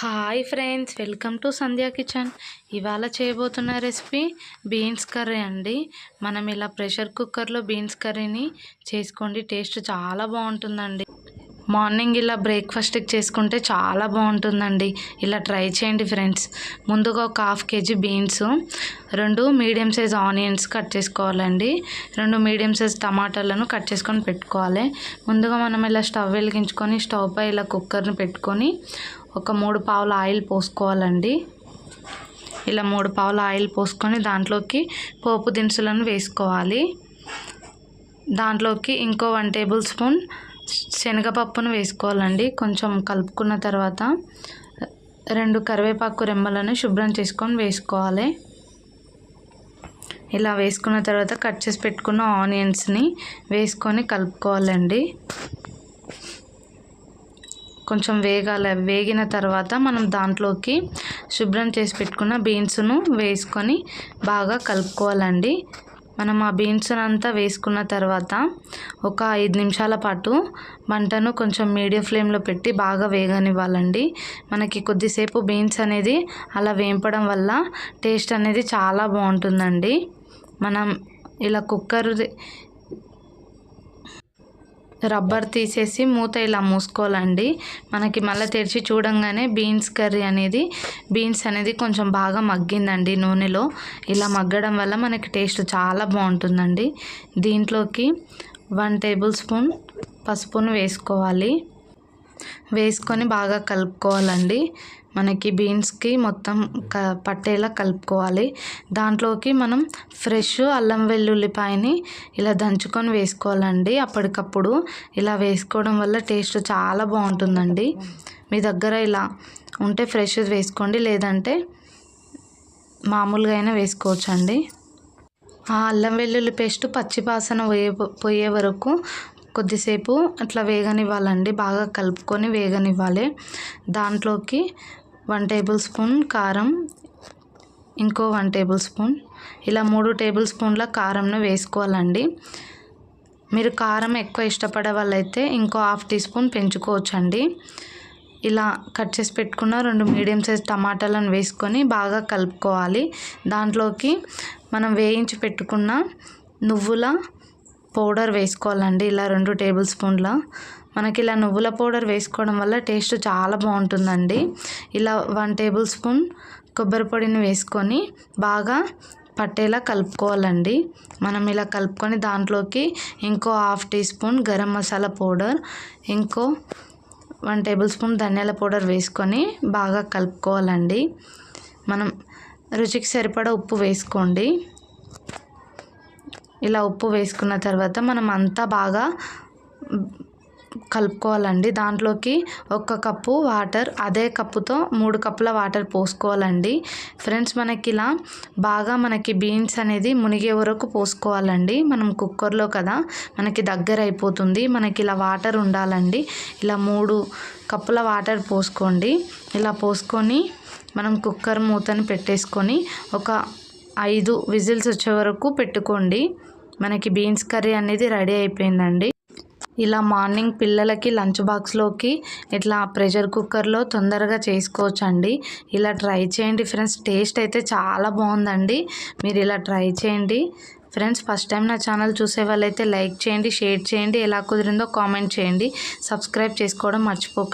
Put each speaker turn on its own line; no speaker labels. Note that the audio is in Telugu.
Hi friends welcome to Sandhya kitchen. ఇవాళ చేయబోతున్న రెసిపీ బీన్స్ కర్రీ అండి. మనం ఇలా ప్రెషర్ కుక్కర్లో బీన్స్ కర్రీని చేసుకోండి టేస్ట్ చాలా బాగుంటుందండి. మార్నింగ్ ఇలా బ్రేక్ఫాస్ట్కి చేసుకుంటే చాలా బాగుంటుందండి. ఇలా ట్రై చేయండి ఫ్రెండ్స్. ముందుగా ఒక హాఫ్ కేజీ బీన్స్ రెండు మీడియం సైజ్ ఆనియన్స్ కట్ చేసుకోవాలండి. రెండు మీడియం సైజ్ టమాటాలను కట్ చేసుకొని పెట్టుకోవాలి. ముందుగా మనం ఇలా స్టవ్ వెలిగించుకొని స్టవ్ పై ఇలా కుక్కర్ని పెట్టుకొని ఒక మూడు పావుల ఆయిల్ పోసుకోవాలండి. ఇలా మూడు పావుల ఆయిల్ పోసుకొని దాంట్లోకి పోపు దినుసులను వేసుకోవాలి. దాంట్లోకి ఇంకో వన్ టేబుల్ స్పూన్ శనగపప్పును వేసుకోవాలండి. కొంచెం కలుపుకున్న తర్వాత రెండు కరివేపాకు రెమ్మలను శుభ్రం చేసుకొని వేసుకోవాలి. ఇలా వేసుకున్న తర్వాత కట్ చేసి పెట్టుకున్న ఆనియన్స్ని వేసుకొని కలుపుకోవాలండి. కొంచెం వేగాల వేగిన తర్వాత మనం దాంట్లోకి శుభ్రం చేసి పెట్టుకున్న బీన్స్ను వేసుకొని బాగా కలుపుకోవాలండి. మనం ఆ బీన్స్ అంతా వేసుకున్న తర్వాత ఒక ఐదు నిమిషాల పాటు మంటను కొంచెం మీడియం ఫ్లేమ్లో పెట్టి బాగా వేగనివ్వాలండి. మనకి కొద్దిసేపు బీన్స్ అనేది అలా వేంపడం వల్ల టేస్ట్ అనేది చాలా బాగుంటుందండి. మనం ఇలా కుక్కర్ రబ్బర్ తీసేసి మూత ఇలా మూసుకోవాలండి. మనకి మళ్ళీ తెరిచి చూడంగానే బీన్స్ కర్రీ అనేది బీన్స్ అనేది కొంచెం బాగా మగ్గిందండి నూనెలో. ఇలా మగ్గడం వల్ల మనకి టేస్ట్ చాలా బాగుంటుందండి. దీంట్లోకి వన్ టేబుల్ స్పూన్ పసుపును వేసుకోవాలి. వేసుకొని బాగా కలుపుకోవాలండి. మనకి బీన్స్కి మొత్తం క పట్టేలా కలుపుకోవాలి. దాంట్లోకి మనం ఫ్రెష్ అల్లం వెల్లుల్లిపాయని ఇలా దంచుకొని వేసుకోవాలండి. అప్పటికప్పుడు ఇలా వేసుకోవడం వల్ల టేస్ట్ చాలా బాగుంటుందండి. మీ దగ్గర ఇలా ఉంటే ఫ్రెష్ వేసుకోండి. లేదంటే మామూలుగా అయినా వేసుకోవచ్చండి. ఆ అల్లం వెల్లుల్లి పేస్ట్ పచ్చిపాసన పోయే పోయే వరకు కొద్దిసేపు అట్లా వేగనివ్వాలండి. బాగా కలుపుకొని వేగనివ్వాలి. దాంట్లోకి వన్ టేబుల్ స్పూన్ కారం ఇంకో వన్ టేబుల్ స్పూన్. ఇలా మూడు టేబుల్ స్పూన్ల కారంను వేసుకోవాలండి. మీరు కారం ఎక్కువ ఇష్టపడే వాళ్ళైతే ఇంకో హాఫ్ టీ స్పూన్ పెంచుకోవచ్చండి. ఇలా కట్ చేసి పెట్టుకున్న రెండు మీడియం సైజ్ టమాటాలను వేసుకొని బాగా కలుపుకోవాలి. దాంట్లోకి మనం వేయించి పెట్టుకున్న నువ్వుల పౌడర్ వేసుకోవాలండి. ఇలా రెండు టేబుల్ స్పూన్ల మనకి ఇలా నువ్వుల పౌడర్ వేసుకోవడం వల్ల టేస్ట్ చాలా బాగుంటుందండి. ఇలా వన్ టేబుల్ స్పూన్ కొబ్బరి పొడిని వేసుకొని బాగా పట్టేలా కలుపుకోవాలండి. మనం ఇలా కలుపుకొని దాంట్లోకి ఇంకో half teaspoon garam masala powder ఇంకో వన్ టేబుల్ స్పూన్ ధనియాల పౌడర్ వేసుకొని బాగా కలుపుకోవాలండి. మనం రుచికి సరిపడా ఉప్పు వేసుకోండి. ఇలా ఉప్పు వేసుకున్న తర్వాత మనం అంతా బాగా కలుపుకోవాలండి. దాంట్లోకి ఒక కప్పు వాటర్ అదే కప్పుతో మూడు కప్పుల వాటర్ పోసుకోవాలండి. ఫ్రెండ్స్ మనకి ఇలా బాగా మనకి బీన్స్ అనేది మునిగే వరకు పోసుకోవాలండి. మనం కుక్కర్లో కదా మనకి దగ్గర అయిపోతుంది. మనకి ఇలా వాటర్ ఉండాలండి. ఇలా మూడు కప్పుల వాటర్ పోసుకోండి. ఇలా పోసుకొని మనం కుక్కర్ మూతని పెట్టేసుకొని ఒక ఐదు విజిల్స్ వచ్చే వరకు పెట్టుకోండి. మనకి బీన్స్ కర్రీ అనేది రెడీ అయిపోయిందండి. ఇలా మార్నింగ్ పిల్లలకి లంచ్ బాక్స్లోకి ఇట్లా ప్రెషర్ కుక్కర్లో తొందరగా చేసుకోవచ్చండి. ఇలా ట్రై చేయండి ఫ్రెండ్స్. టేస్ట్ అయితే చాలా బాగుందండి. మీరు ఇలా ట్రై చేయండి. ఫ్రెండ్స్ ఫస్ట్ టైం నా ఛానల్ చూసే వాళ్ళైతే లైక్ చేయండి షేర్ చేయండి. ఎలా కుదిరిందో కామెంట్ చేయండి. సబ్స్క్రైబ్ చేసుకోవడం మర్చిపోకండి